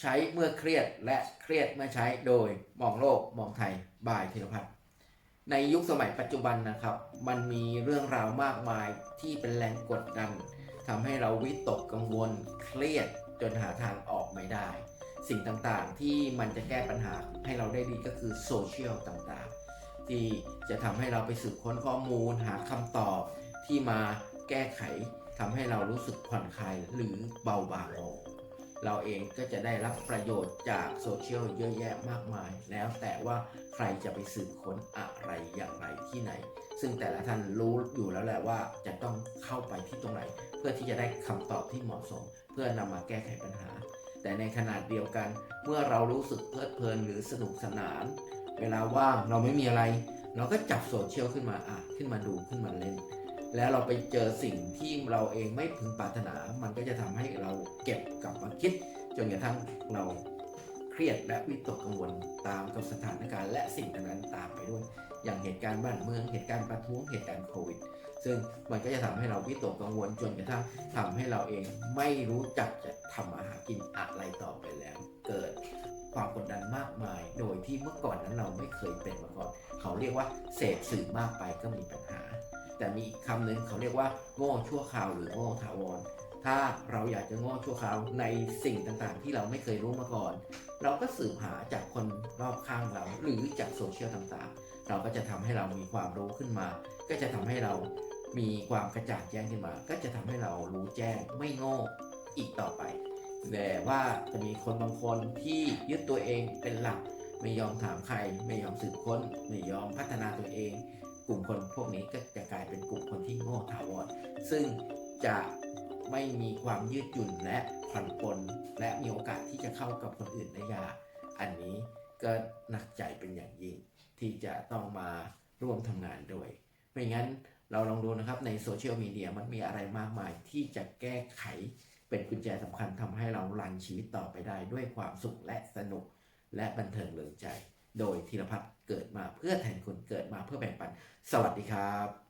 ใช้เมื่อเครียดและเครียดเมื่อใช้โดยมองโลกมองไทยบายธีรพัฒน์ในยุคสมัยปัจจุบันนะครับ มันมีเรื่องราวมากมายที่เป็นแรงกดดันทำให้เราวิตกกังวลเครียดจนหาทางออกไม่ได้ สิ่งต่างๆที่มันจะแก้ปัญหาให้เราได้ดีก็คือโซเชียลต่างๆ ที่จะทำให้เราไปสืบค้นข้อมูลหาคำตอบที่มาแก้ไขทำให้เรารู้สึกผ่อนคลายหรือเบาบางลง เราเองก็จะได้รับประโยชน์จากโซเชียลเยอะแยะมากมาย แล้วแต่ว่าใครจะไปสืบค้นอะไรอย่างไรที่ไหน ซึ่งแต่ละท่านรู้อยู่แล้วแหละว่าจะต้องเข้าไปที่ตรงไหน เพื่อที่จะได้คำตอบที่เหมาะสม เพื่อนำมาแก้ไขปัญหา แต่ในขนาดเดียวกัน เมื่อเรารู้สึกเพลิดเพลินหรือสนุกสนาน เวลาว่างเราไม่มีอะไร เราก็จับโซเชียลขึ้นมาอ่านขึ้นมาดูขึ้นมาเล่น แล้วเราไปเจอสิ่งที่เราเองไม่พึงปรารถนา มันก็จะทำให้เราเก็บกลับมาคิด จนกระทั่งเราเครียดและวิตกกังวลตามกับสถานการณ์และสิ่งนั้นตามไปด้วย อย่างเหตุการณ์บ้านเมืองเหตุการณ์ประท้วงเหตุการณ์โควิด ซึ่งมันก็จะทำให้เราวิตกกังวลจนกระทั่งทำให้เราเองไม่รู้จักจะทำอาหากินอะไรต่อไปแล้ว เกิดความกดดันมากมาย โดยที่เมื่อก่อนนั้นเราไม่เคยเป็นมาก่อน เขาเรียกว่าเสพสื่อมากไปก็มีปัญหา แต่มีคำหนึ่งเขาเรียกว่าโง่ชั่วคราวหรือโง่ถาวร ถ้าเราอยากจะโง่ชั่วคราวในสิ่งต่างๆ ที่เราไม่เคยรู้มาก่อน เราก็สืบหาจากคนรอบข้างเราหรือจากโซเชียลต่างๆ เราก็จะทำให้เรามีความรู้ขึ้นมา ก็จะทำให้เรามีความกระจ่างแจ้งขึ้นมา ก็จะทำให้เรารู้แจ้งไม่โง่อีกต่อไป แต่ว่าจะมีคนบางคนที่ยึดตัวเองเป็นหลัก ไม่ยอมถามใคร ไม่ยอมสืบค้น ไม่ยอมพัฒนาตัวเอง กลุ่มคนพวกนี้ก็จะกลายเป็นกลุ่มคนที่โง่ถาวรซึ่งจะไม่มีความยืดหยุ่นและผ่อนปลนและมีโอกาสที่จะเข้ากับคนอื่นได้ยากอันนี้ก็หนักใจเป็นอย่างยิ่ง ที่จะต้องมาร่วมทำงานด้วย ไม่งั้นเราลองดูนะครับในโซเชียลมีเดียมันมีอะไรมากมายที่จะแก้ไขเป็นกุญแจสำคัญทำให้เรารันชีวิตต่อไปได้ด้วยความสุขและสนุกและบันเทิงเริงใจ โดยธีรพัฒน์เกิดมาเพื่อแทนคุณเกิดมาเพื่อแบ่งปัน สวัสดีครับ